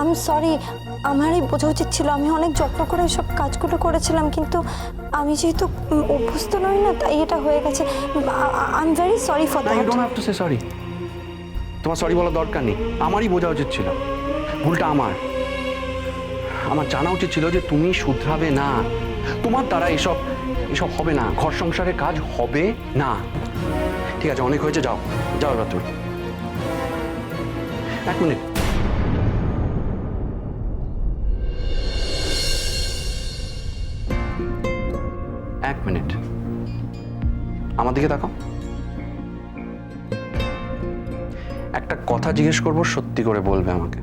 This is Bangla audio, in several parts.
আমি সরি আমারই বোঝা উচিত ছিল। আমি অনেক যত্ন করে সব কাজগুলো করেছিলাম কিন্তু আমি যেহেতু অভ্যস্ত নই না তাই এটা হয়ে গেছে। I am very sorry for that don't have to say sorry তোমার সরি বলার দরকার নেই। আমারই বোঝা উচিত ছিল। ভুলটা আমার। আমার জানা উচিত ছিল যে তুমি শুধরাবে না। তোমার দ্বারা এসব এসব হবে না। ঘর সংসারের কাজ হবে না। ঠিক আছে অনেক হয়েছে যাও। যাও এবার তুমি। এক মিনিট। এক মিনিট। আমার দিকে তাকাও। একটা কথা জিজ্ঞেস করব সত্যি করে বলবে আমাকে।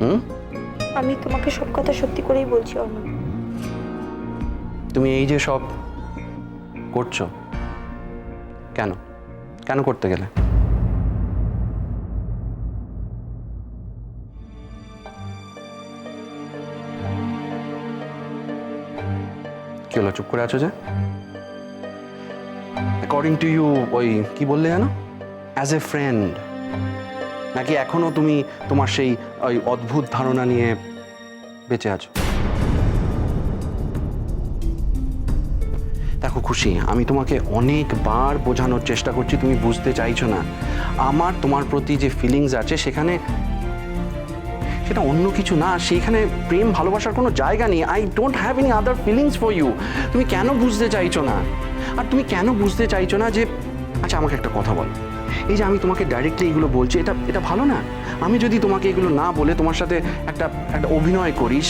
হুম? আমি তোমাকে সব কথা সত্যি করেই বলছি অর্ণব। তুমি এই যে সব করছ কেন? কেন করতে গেলে? হলো চুপ করে আছো যে? অ্যাকর্ডিং টু ইউ ওই কি বললে জানো অ্যাজ এ ফ্রেন্ড নাকি এখনও তুমি তোমার সেই, ওই অদ্ভুত ধারণা নিয়ে বেঁচে আছো? দেখো খুশি, আমি তোমাকে অনেকবার বোঝানোর চেষ্টা করছি, তুমি বুঝতে চাইছো না। আমার, তোমার প্রতি যে ফিলিংস আছে, সেখানে সেটা অন্য কিছু না, সেইখানে প্রেম, ভালোবাসার কোনো জায়গা নেই। I don't have any other feelings for you তুমি কেন বুঝতে চাইছো না? আর তুমি কেন বুঝতে চাইছো না যে আচ্ছা আমাকে একটা কথা বল। এই যে আমি তোমাকে ডাইরেক্টলি এগুলো বলছি, এটা এটা ভালো না? আমি যদি তোমাকে এগুলো না বলে তোমার সাথে একটা একটা অভিনয় করিস,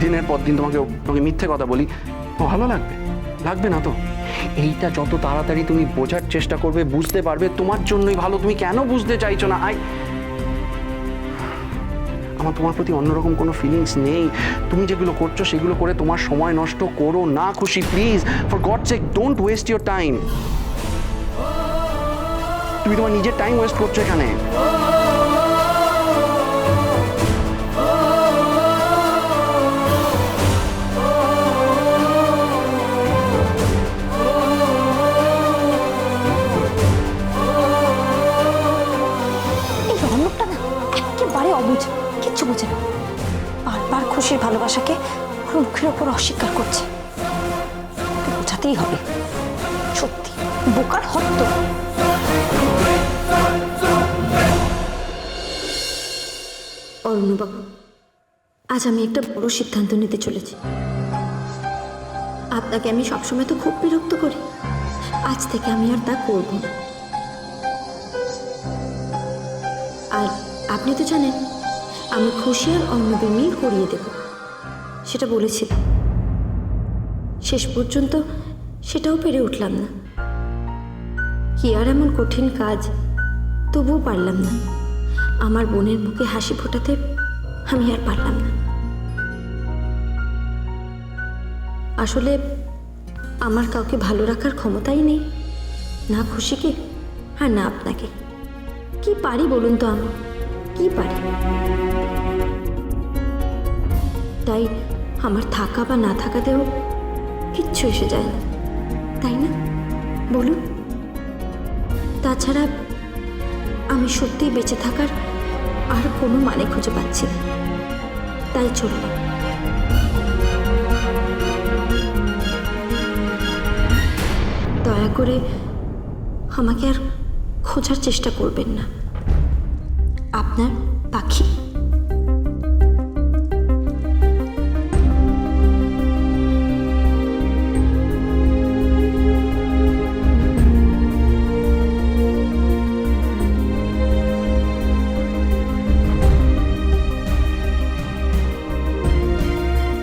দিনের পর দিন তোমাকে তোমাকে মিথ্যে কথা বলি ভালো লাগবে। লাগবে না তো? এইটা যত তাড়াতাড়ি তুমি বোঝার চেষ্টা করবে, বুঝতে পারবে, তোমার জন্যই ভালো। তুমি কেন বুঝতে চাইছো না? আই আমার তোমার প্রতি অন্যরকম কোনো ফিলিংস নেই। তুমি যেগুলো করছ সেগুলো করে তোমার সময় নষ্ট করো না খুশি please for god sake don't waste your time তুমি তোমার নিজের টাইম ওয়েস্ট করছ এখানে। একেবারে অবুঝ। বোঝে না। বারবার খুশির ভালোবাসাকে ওর মুখের ওপর অস্বীকার করছে। বোঝাতেই হবে। সত্যি, বোকার হত্য অরণ্যবাবু আজ আমি একটা বড় সিদ্ধান্ত নিতে চলেছি। আপনাকে আমি সবসময় তো খুব বিরক্ত করি। আজ থেকে আমি আর তা করব না। আর আপনি তো জানেন আমি খুশি আর অর্ণবের করিয়ে দেব। সেটা বলেছিলাম শেষ পর্যন্ত সেটাও পেরে উঠলাম না। কি আর এমন কঠিন কাজ, তবুও পারলাম না। আমার বোনের মুখে হাসি ফোটাতে আমি আর পারলাম না। আসলে আমার কাউকে ভালো রাখার ক্ষমতাই নেই। না খুশিকে আর না আপনাকে। কি পারি বলুন তো আমি কি পারি? তাই আমার থাকা বা না থাকাতেও কিচ্ছু এসে যায় না। তাই না? বলুন। তাছাড়া আমি সত্যিই বেঁচে থাকার আর কোনো মানে খুঁজে পাচ্ছি না। তাই চললাম দয়া করে আমাকে আর খোঁজার চেষ্টা করবেন না। আপনার পাখি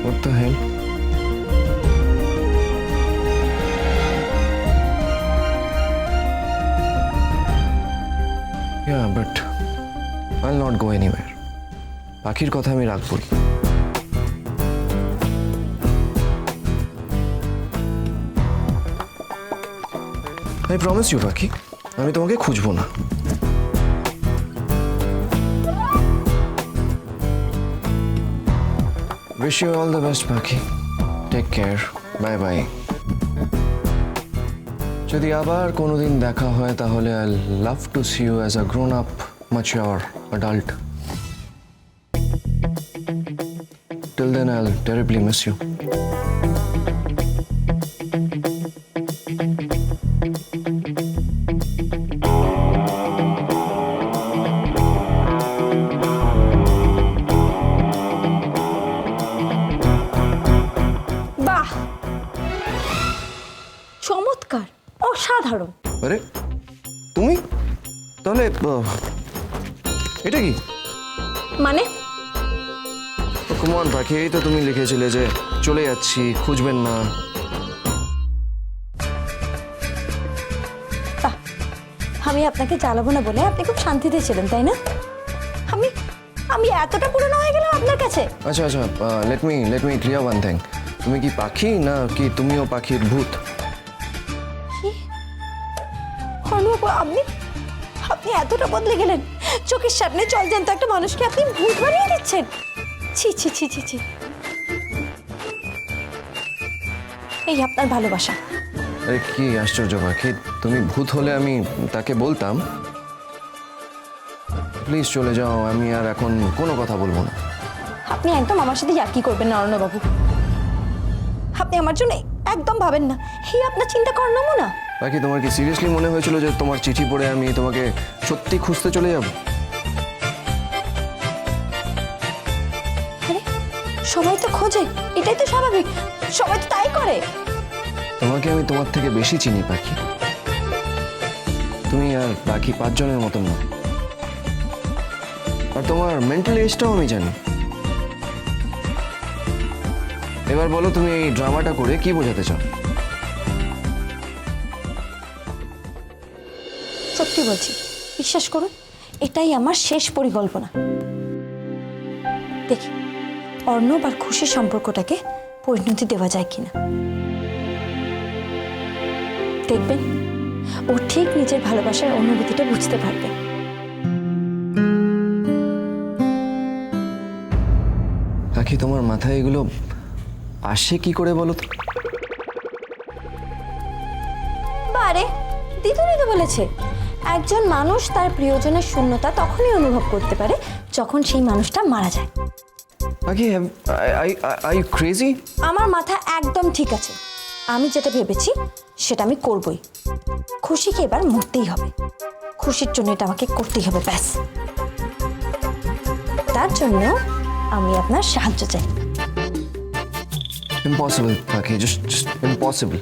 What the hell? Yeah, but I'll not go anywhere. পাখির কথা আমি রাখবই আই প্রমিস ইউ পাখি আমি তোমাকে খুঁজবো না wish you all the best পাখি টেক কেয়ার বাই বাই যদি আবার কোনোদিন দেখা হয়, তাহলে I love to see you as a grown up mature adult till then I terribly miss you অসাধারণ। আরে তুমি? তাহলে আহ, এটা কি? মানে? কুমন পাখি এই তো তুমি লিখেছিলে যে চলে যাচ্ছি খুঁজবেন না। বাহ আমি আপনাকে চালাবো না বলে আপনি খুব শান্তিতে ছিলেন তাই না? আমি আমি এতটা পুরনো হয়ে গেলাম আপনার কাছে। আচ্ছা আচ্ছা let me let me clear one thing তুমি কি পাখি না কি তুমিও পাখির ভূত? অনুবাবু আপনি আপনি এতটা বদলে গেলেন। চোখের সামনে জল জ্যান্ত একটা মানুষকে আপনি ভূত বানিয়ে দিচ্ছেন। ছি ছি ছি ছি ছি। এই আপনার ভালোবাসা। আরে কি আশ্চর্য পাখি তুমি ভূত হলে আমি তাকে বলতাম। প্লিজ চলে যাও আমি আর এখন কোনো কথা বলব না। আপনি একদম আমার সাথে কি করবেন না অরণ্যবাবু আপনি আমার জন্য একদম ভাবেন না। এই আপনার চিন্তা করার নমুনা বাকি তোমার কি সিরিয়াসলি মনে হয়েছিল যে তোমার চিঠি পড়ে আমি তোমাকে সত্যি খুঁজতে চলে যাব? সবাই তো খোঁজে এটাই তো স্বাভাবিক সবাই তো তাই করে। তোমাকে আমি তোমার থেকে বেশি চিনি পাখি। তুমি আর বাকি পাঁচজনের মতন না। আর তোমার মেন্টাল এজটাও আমি জানি। এবার বলো তুমি এই ড্রামাটা করে কি বোঝাতে চাও? সত্যি বলছি বিশ্বাস করুন এটাই আমার শেষ পরিকল্পনা। দেখি অর্ণব আর খুশির সম্পর্কটাকে পরিণতি দেওয়া যায় কিনা। দেখবেন ও ঠিক নিজের ভালোবাসার অনুভূতিটা বুঝতে পারবে। পাখি তোমার মাথায় এগুলো আসে কি করে বলো তো? বারে দিদুনি তো বলেছে একজন মানুষ তার প্রিয়জনের শূন্যতা তখনই অনুভব করতে পারে যখন সেই মানুষটা মারা যায়। পাখি আই ক্রেজি আমার মাথা একদম ঠিক আছে। আমি যেটা ভেবেছি সেটা আমি করবই। খুশিকে এবার মরতেই হবে। খুশির জন্য এটা আমাকে করতেই হবে ব্যাস। তার জন্য আমি আপনার সাহায্য চাই। ইম্পসিবল পাখি জাস্ট ইম্পসিবল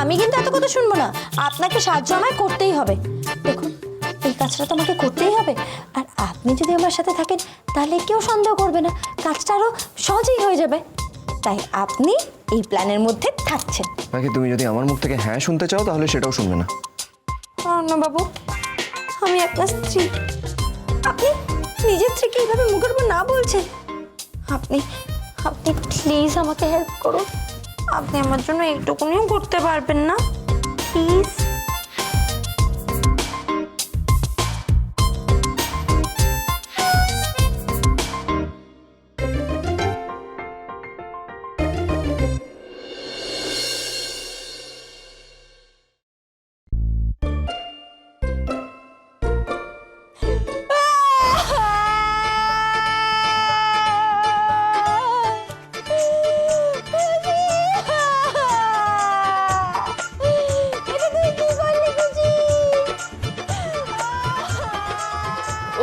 আমি কিন্তু এত কথা শুনব না। আপনাকে সাহায্য আমায় করতেই হবে। দেখুন এই কাজটা তো আমাকে করতেই হবে। আর আপনি যদি আমার সাথে থাকেন তাহলে কেউ সন্দেহ করবে না। কাজটা আরও সহজেই হয়ে যাবে। তাই আপনি এই প্ল্যানের মধ্যে থাকছেন। পাখি তুমি যদি আমার মুখ থেকে হ্যাঁ শুনতে চাও তাহলে সেটাও শুনবে না? বাবু আমি আপনার স্ত্রী। আপনি নিজের থেকে এইভাবে মুখের উপর না বলছেন? আপনি আপনি প্লিজ আমাকে হেল্প করুন। আপনি আমার জন্য এইটুকুনিও করতে পারবেন না। প্লিজ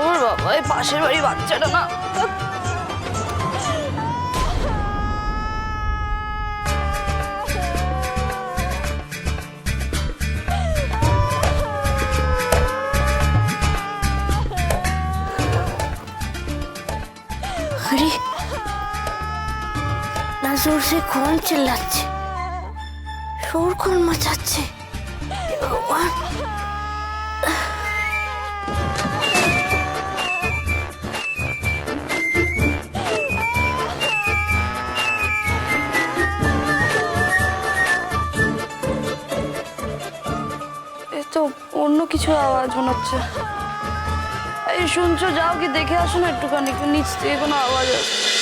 ওর বাবা, এই পাশের বাড়ি বাচ্চাটা না। अरे ना ज़ोर से कौन चिल्लाते शोर कौन मचाते भगवान তো অন্য কিছু আওয়াজ মনে হচ্ছে। এই শুনছো, যাও কি দেখে আসো না একটুখানি নিচ থেকে কোনো আওয়াজ আসছে।